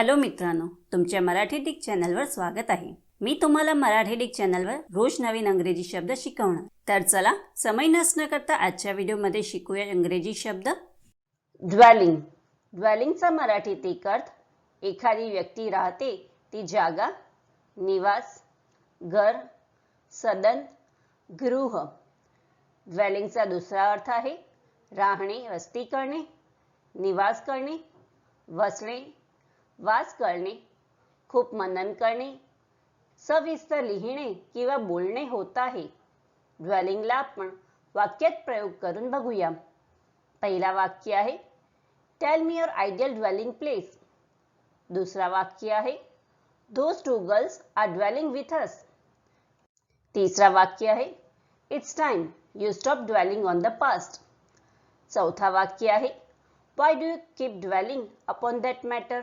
Hello मित्रांनो तुमच्या Marathi Dick चॅनलवर स्वागत आहे. मी तुम्हाला मराठी डिक चॅनलवर रोज नवीन अंग्रेजी शब्द शिकवणार. तर चला समय नसणं करता आजच्या व्हिडिओमध्ये शिकूया इंग्रजी शब्द. ड्वेलिंग ड्वेलिंगचा मराठीत एक अर्थ एखादी व्यक्ती राहते ती जागा निवास घर सदन गृह. ड्वेलिंगचा दुसरा अर्थ आहे राहणे वस्ती करणे निवास करणे वसणे वास करणे खूप मनन करणे सविस्तर लिहिणे किंवा बोलणे होत आहे. ड्वेलिंगला आपण वाक्यात प्रयोग करून बघूया. पहिला वाक्य आहे tell me your ideal dwelling place दुसरा वाक्य आहे those two girls are dwelling with us तिसरा वाक्य आहे it's time you stop dwelling on the past चौथा वाक्य आहे why do you keep dwelling upon that matter